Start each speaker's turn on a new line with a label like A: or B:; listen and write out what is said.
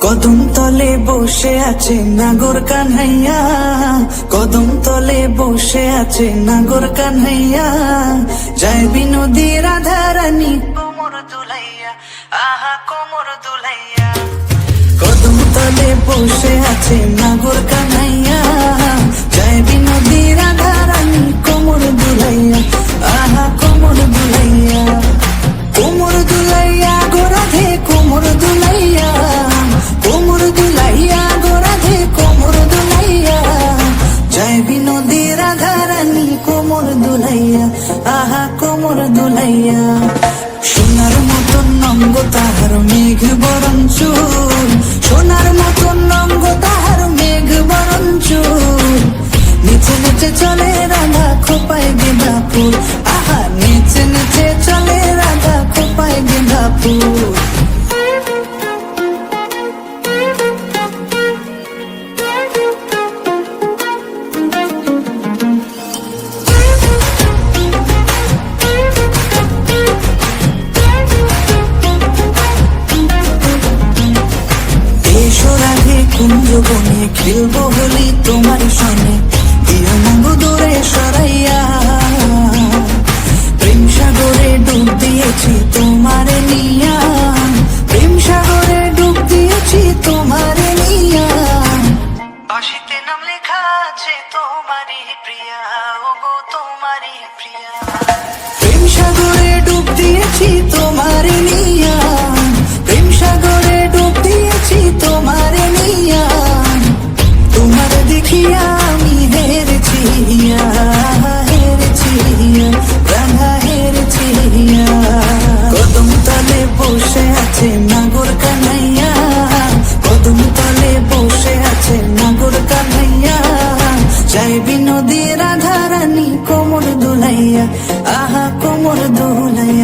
A: কদম তলে বসে আছে নাগর কানহাইয়া। কদম তলে বসে আছে নাগর কানহাইয়া। যায় বিনোদী রাধা রানী কোমর দুলাইয়া। আহা, কোমর দুলাইয়া। কদম তলে বসে আছে নাগর কানাইয়া দুলাইয়া, আহা কোমর দুলাইয়া। সোনার মতন নঙ্গ তাহার মেঘ বরণ চুল। সোনার মতন নঙ্গ তাহার মেঘ বরণ নিচে নিচে চলে রাধা, খোপায় গেঁদা আহা, নিচে নিচে চলে রাধা, খোপায় গেঁদা খেলব হলি তোমার সনে দিও দূরে সরাইয়া। প্রেম সাগরে ডুব দিয়েছি তোমার নিয়া। প্রেম ডুব দিয়েছি তোমার নিয়া। বাসিতে লেখা আছে তোমারই প্রিয়া। ওগো তোমারই প্রিয়া। বসে আছে নাগর কানাইয়া। চাই বিনোদী রাধারানী কোমর দুলাইয়া। আহা কোমর দুলাইয়া।